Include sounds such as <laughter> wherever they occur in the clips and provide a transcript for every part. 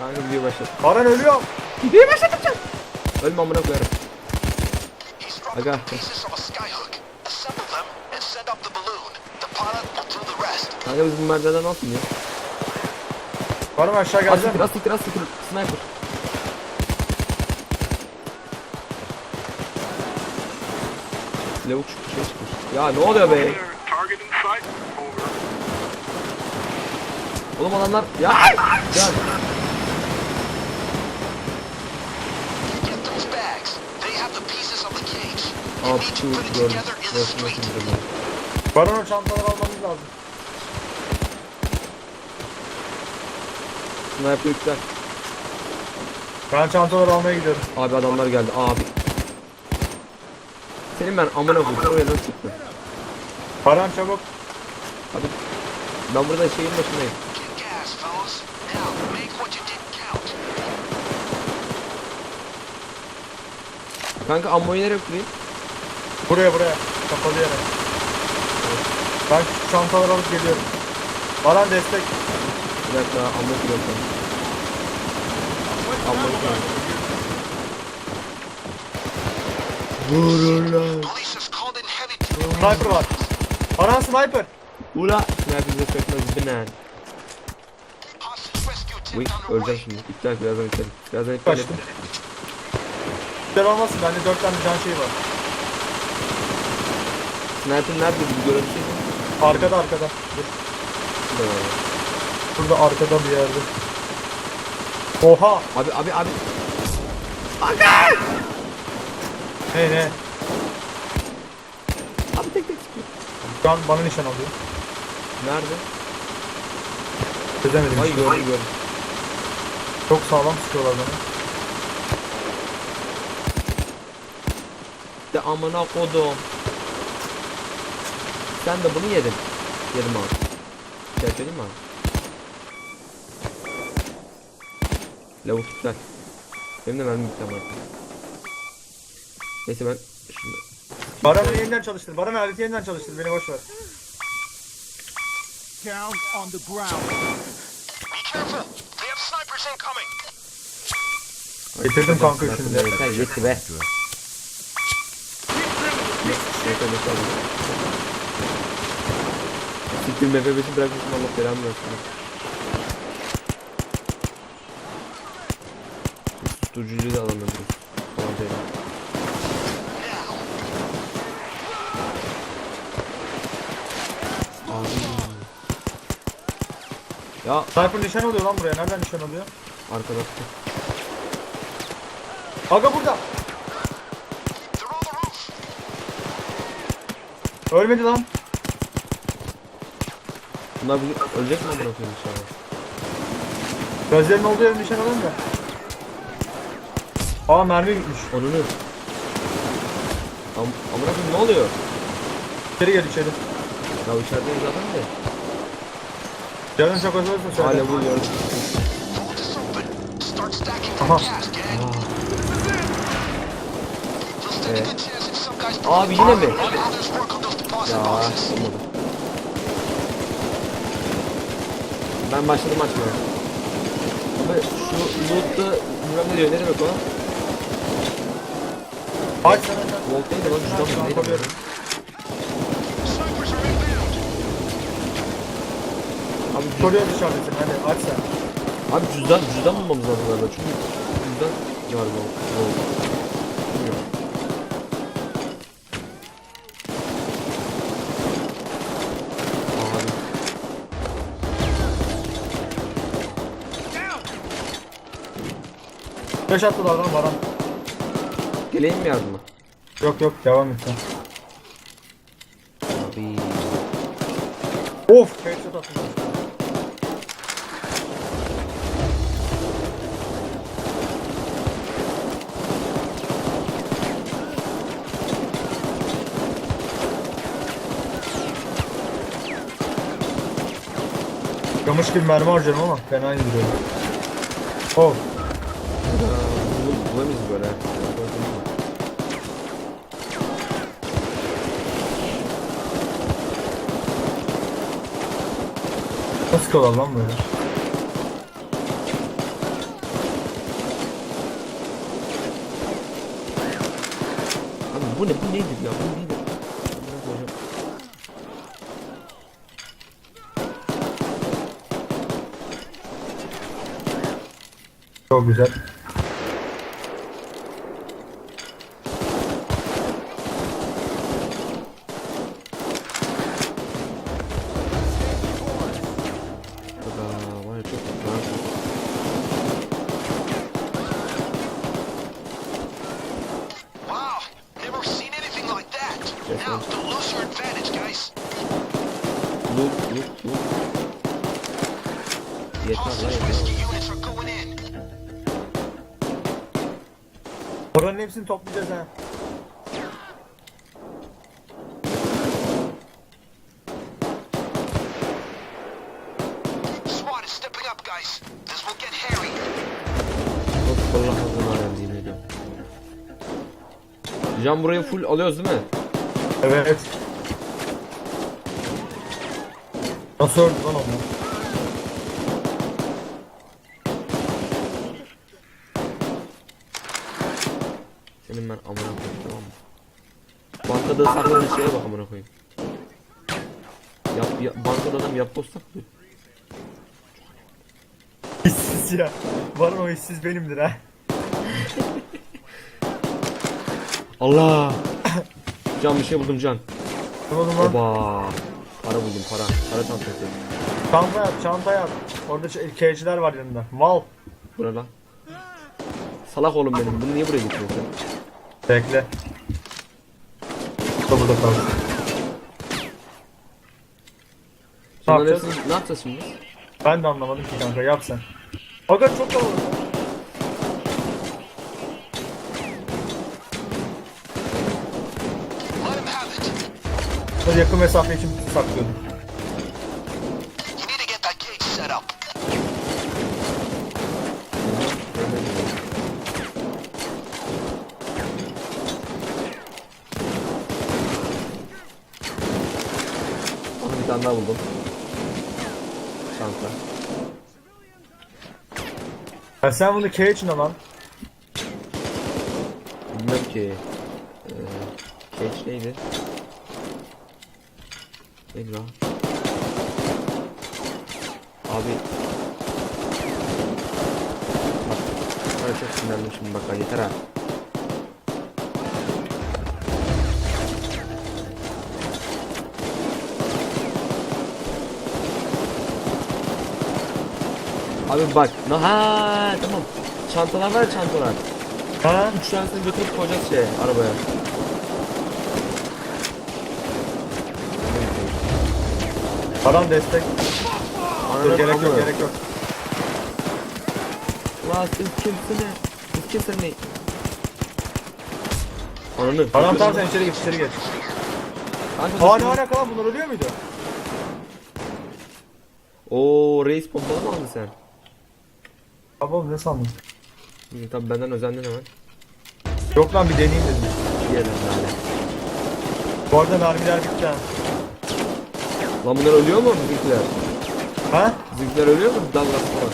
Kanka video başlat. Baran ölüyor. Videoyu başlatacağım. Ölme amına koyarım. He struck I got the pieces from a skyhook. Assemble them and send up the balloon. The pilot will do the rest. Kanka biz bu merdivenden nasıl iniyor? Baran aşağı gelecek Asiktir mi? asiktir asiktir. Sniper. Lavuk şu şey çıkmış. Ya ne oluyor be? Oğlum adamlar ya. Ya Get those bags. They have the pieces of the cage. You Alt need şu to put it gördüm. together in the Burası street. nasıl bir durum? Baran o çantaları almamız lazım. Sniper yükler. Ben çantaları almaya gidiyorum. Abi adamlar geldi abi. Senin ben amına koyayım. Oraya nasıl çıktın? Baran çabuk. Abi ben burada şeyin başındayım. Kanka ammoyu nereye koyayım? Buraya buraya. Kapalı yere. Ben şu çantaları alıp geliyorum. Baran destek. Bir dakika ammo koyuyorum. Ammo koyuyorum. Vururlar. Sniper var. Baran sniper. Ula. Sniper bize sökmez binen. Uy öleceğim şimdi. İptal birazdan iptal. Birazdan iptal. Güzel olmasın. Bende dört tane can şeyi var. Sniper nerede bir görebilseydim. Arkada arkada. Dur. Burada arkada bir yerde. Oha. Abi abi abi. Ne ne? Abi tek tek sıkıyor. Şu an bana nişan alıyor. Nerede? Çözemedim. Ay hiç. gördüm gördüm. Çok sağlam sıkıyorlar bana. De amına kodum. Sen de bunu yedin. Yedim abi. Şey söyleyeyim mi abi? Lavuk iptal. Benim de mermi iptal var. Neyse ben şimdi Baran'ı yeniden çalıştır. Baran aleti yeniden çalıştır. Beni boş ver. Down on the ground. Be careful. They have snipers incoming. Getirdim kanka üçünü de. Yetti be. Yeter yeter. Siktir MF5'i bırakmışım Allah belamı versin. Susturucuyu da alamıyorum. Falan değil. Ya Sniper nişan oluyor lan buraya. Nereden nişan oluyor? arkada. Aga burada. They're on the roof. Ölmedi lan. Bunlar bugün ölecek mi koyayım inşallah. Gözlerinin olduğu yere nişan alın da. Aa mermi bitmiş. Onunu. Am amına koyayım ne oluyor? İçeri gel içeri. Ya içerideyiz zaten de. Canın çok olursa söyle. Hala vuruyor. Vault is open. Start stacking that Aha. gas, gang. Abi yine mi? Ya olmadı. Ben başladım açmaya. Ama şu loot'ta bilmem ne diyor ne demek o? Aç. Volt neydi lan cüzdan mı are inbound. Abi, cüz Koruyor dışarıdasın hadi aç sen. abi cüzdan cüzdan bulmamız lazım galiba çünkü cüzdan galiba Volt. Bilmiyorum. Beş attılar lan Baran. Geleyim mi yardıma? Yok yok devam et sen. Abi. Of headshot attılar. Kamış gibi mermi harcarım ama fena gidiyor. Oh. Alırız böyle. Nasıl kolar lan böyle? Abi bu ne bu nedir ya bu nedir? Çok güzel. Sir. don't lose your advantage, guys. Yeter yeter. are going in. Oranın hepsini toplayacağız ha. SWAT is stepping up, guys. This will get hairy. Çok Allah adına öğrendiğim ediyorum. Can burayı full alıyoruz değil mi? Evet. Nasıl öldü lan onu? Senin ben amına koyayım tamam mı? Bankada sakladığın şeye bak amına koyayım. Yap, ya, bankada adam yapboz saklıyor. İşsiz ya. Var o işsiz benimdir ha. Allah! Can bir şey buldum can. Ne oldu lan? Oba! Para buldum para. Para çantası. Çantaya at, çantaya at. Orada keyiciler var yanında. Mal. Bu ne lan? Salak oğlum benim. Bunu niye buraya getiriyorsun? Bekle. Da burada kalsın. Ne Bunların yapacağız? hepsini ne yapacağız şimdi? Ben de anlamadım ki kanka yap sen. Aga çok kalabalık. Bunları yakın mesafe için saklıyordum. Bir tane daha buldum. Çanta. Ya sen bunu key için lan. Bilmiyorum ki. Ee, Cage neydi? Neydi lan? Abi. Bak. Ben çok sinirlendim şimdi bak ha, yeter ha. Abi bak. No, ha tamam. Çantalar var ya çantalar. Ha? Üç tanesini götürüp koyacağız şeye arabaya. Param destek. Dur gerek yok gerek yok. Ulan siz kimsiniz? Siz kimsiniz? Ananı. Param tamam sen içeri geç içeri geç. Kanka, Aa ne alaka lan bunlar ölüyor muydu? Oo reis pompalı mı aldın sen? Abi ne sandın? İyi, Tabii benden özendin hemen. Yok lan bir deneyeyim dedim. Bir yerden yani. Bu arada mermiler bitti ha. Lan bunlar ölüyor mu bizimkiler? Ha? Bizimkiler ölüyor mu? Dallas falan.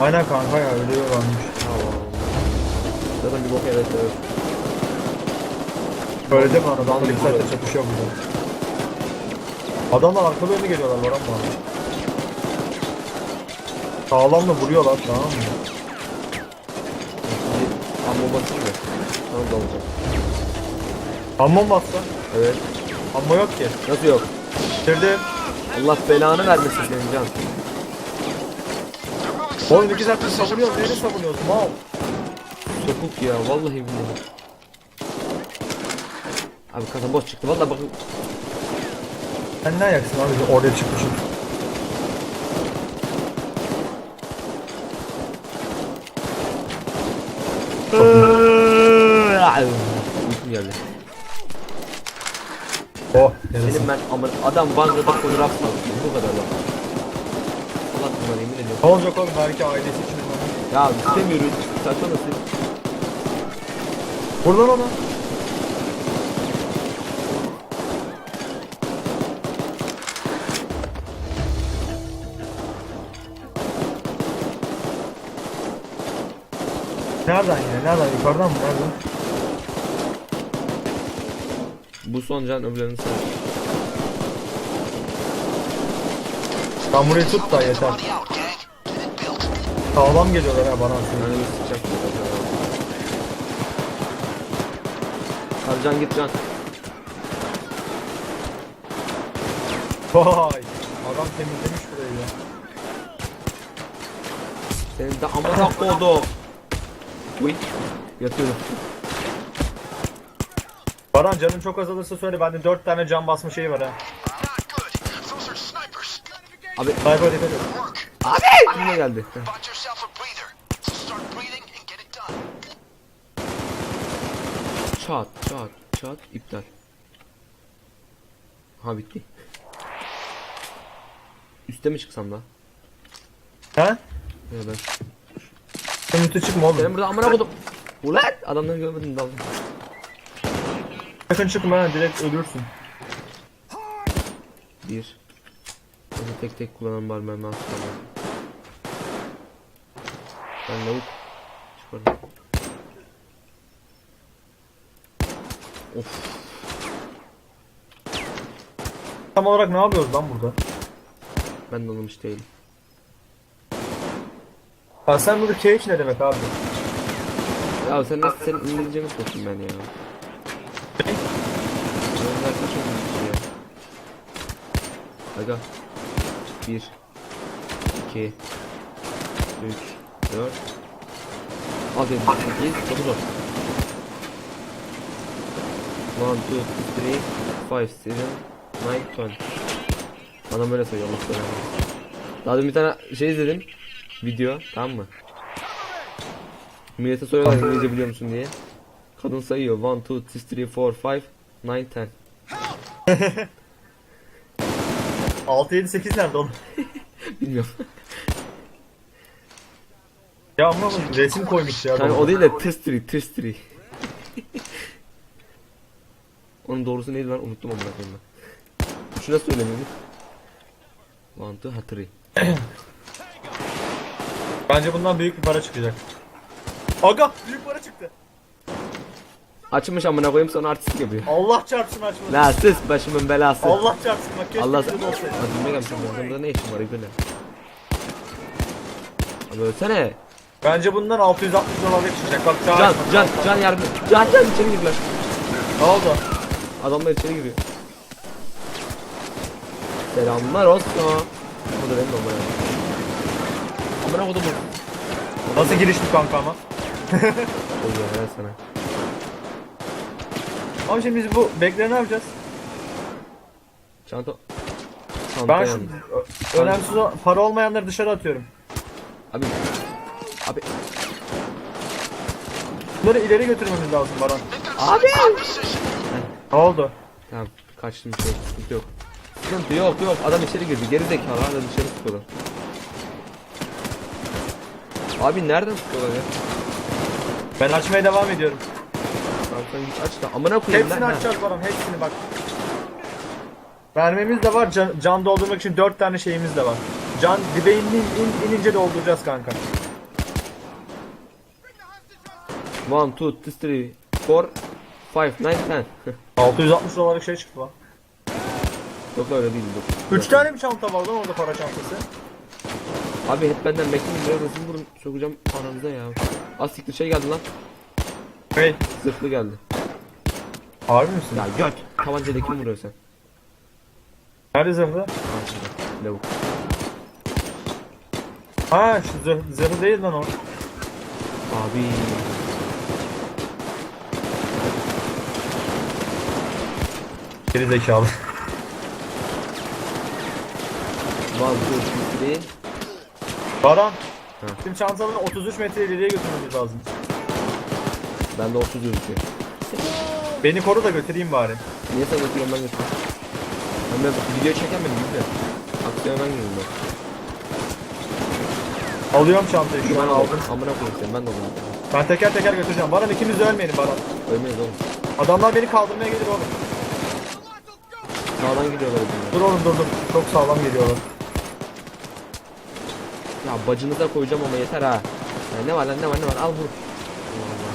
Aynen kanka ya ölüyorlarmış. Zaten bir bok evet evet. Öyle deme ana adamlar Vallahi iki saatte böyle. çatışıyor burada. Adamlar arkalı önü geliyorlar Loran bana. Sağlam da vuruyorlar tamam mı? Ammo basayım mı? Tamam da olacak. Amma mı? Evet. Amma yok ki. Nasıl yok? Bitirdim. Allah belanı vermesin senin can. Oğlum iki saattir savunuyoruz. Neyle savunuyoruz? Mal. Sokuk ya vallahi billahi. Abi kasa boş çıktı vallahi bakın. Sen ne ayaksın abi oraya çıkmışsın. Uykum geldi. Oh. Senin ben amın adam bankada fotoğraf satıyor bu kadar lan. Allah bunlar yemin ediyorum. Ne olacak oğlum belki ailesi için. Ya istemiyoruz. Saçma mısın? Buradan ona. Nereden yine? Nereden? Yukarıdan mı? Nereden? Bu son can öbürlerini say. Sen burayı tut da yeter. Sağlam geliyorlar ha bana. Yani bir sıcak. Hadi can git can. Vay. Adam temizlemiş burayı ya. Senin de amına kodu. Uy. Yatıyorum. Baran canın çok azalırsa söyle bende 4 tane can basma şeyi var ha. Abi Sniper dikkat et. Abi yine geldi. Çat çat çat iptal. Ha bitti. Üste mi çıksam da? He? Ya ben. Sen üstü çıkma oğlum. Benim burada amına kodum. Ulan adamları görmedim daldım. Sakın çıkma direkt ölürsün. Bir. Bunu tek tek kullanan var ben nasıl Ben lavuk. Çıkarım. Of. Tam olarak ne yapıyoruz lan burada? Ben de anlamış değilim. Ha sen burada cage ne demek abi? Ya sen nasıl senin İngilizceni sokayım ben ya. Benim arkadaşım İngilizce ya. Aga. 1 2 3 4 6 7 8 9 10 1 2 3 5 7 9 10 Adam böyle sayıyor Allah belanı. Daha dün bir tane şey izledim. Video tamam mı? Millete soruyorlar İngilizce biliyor musun diye. Kadın sayıyor 1, 2, 3, 4, 5, 9, 10. 6 7 8 nerede oğlum? <laughs> Bilmiyorum. Ya ama bu resim koymuş ya. Adam. o değil de testri, testri. <laughs> Onun doğrusu neydi lan unuttum amına koyayım ben. Şuna söylemiyorduk. One, two, three. Bence bundan büyük bir para çıkacak. Aga büyük para çıktı. Açmış amına koyayım sonra artistik yapıyor. Allah çarpsın açmadı. La sus başımın belası. Allah çarpsın bak keşke Allah Allah olsaydı. Hadi ne gelmişim. Burada ne işim var böyle? Abi ölsene. Bence bundan 660 dolar çıkacak. Bak daha Can, can, can yardım. Can, can içeri girdiler. Ne oldu? Adamlar içeri giriyor. Selamlar olsun. Bu da benim olmaya. Amına kodum. Nasıl girişti kanka ama? Oluyor helal sana. Ama şimdi biz bu bekleri ne yapacağız? Çanta. Çanta Ben şu yandı. önemsiz o- para olmayanları dışarı atıyorum. Abi. Abi. Bunları ileri götürmemiz lazım Baran. Abi. Ne oldu? Tamam kaçtım bir şey yok, sıkıntı yok. Sıkıntı yok yok adam içeri girdi geri zekalı adam dışarı sıkıyorlar. Abi nereden sıkıyorlar ya? Ben açmaya devam ediyorum. Git aç da amına koyayım Hepsini lan. açacağız Baran hepsini bak. Mermimiz de var can, can doldurmak için 4 tane şeyimiz de var. Can dibe in, in, inince dolduracağız kanka. One, two, three, four, five, nine, ten. <laughs> 660 dolarlık şey çıktı lan. Yok öyle değil dur. 3 tane mi çanta var lan orada para çantası? Abi hep benden bekleyin biraz hızlı vurun sokacağım aranıza ya. Az siktir şey geldi lan. Hey. Zırhlı geldi. Harbi misin? Ya göt. Tabancayla kim vuruyor sen? Nerede zırhlı? Karşıda. Lavuk. Ha şu zırh, zırhlı değil lan o. Abi. Geri zekalı. One, two, three. Baran. Ha. Şimdi çantaları 33 metre ileriye götürmemiz lazım. Ben de 30 gözüküyor. Beni koru da götüreyim bari. Niye sen götürüyorsun ben götürüyorum. Ben de video çeken benim gibi de. Aksiyona ben girdim ben. Alıyorum çantayı şu Ben an aldım. aldım. Amına koyayım seni ben de aldım. Ben teker teker götüreceğim. Baran ikimiz de ölmeyelim Baran. Ölmeyiz oğlum. Adamlar beni kaldırmaya gelir oğlum. Sağdan gidiyorlar bunlar. Dur oğlum dur dur. Çok sağlam geliyorlar. Ya bacınıza koyacağım ama yeter ha. Ya ne var lan ne var ne var al vur. Allah Allah.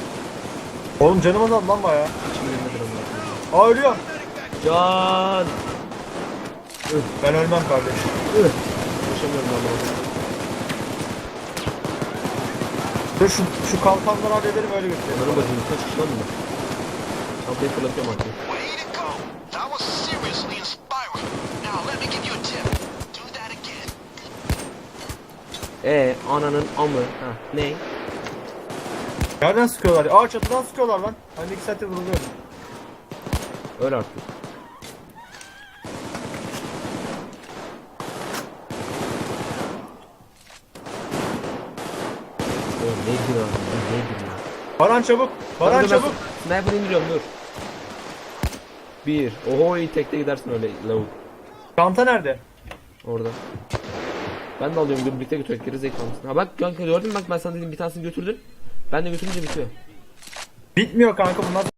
Oğlum canım azaldı lan baya. Aa ölüyor. Can. Ben ölmem kardeşim. Üh. Yaşamıyorum ben bunu. Dur şu, şu kalkanları halledelim öyle götürelim. Onların bacını kaç kişi lan bunlar? Çantayı fırlatıyorum artık. Way to go. That was seriously inspiring. Now let me give you a tip. Do that again. E ananın amı. Ha ne? Nereden sıkıyorlar? Aa çatıdan sıkıyorlar lan. Ben de iki saattir vuruluyorum. Öl artık. Oğlum abi? Bu Nedir ya? Baran çabuk. Baran Dur, dur, ben çabuk. Sniper indiriyorum dur. Bir. Oho iyi tekte gidersin öyle lavuk. Çanta nerede? Orada. Ben de alıyorum birlikte götürek geri zekalısın. Ha bak kanka gördün mü bak ben sana dedim bir tanesini götürdün. Ben de götürünce bitiyor. Bitmiyor kanka bunlar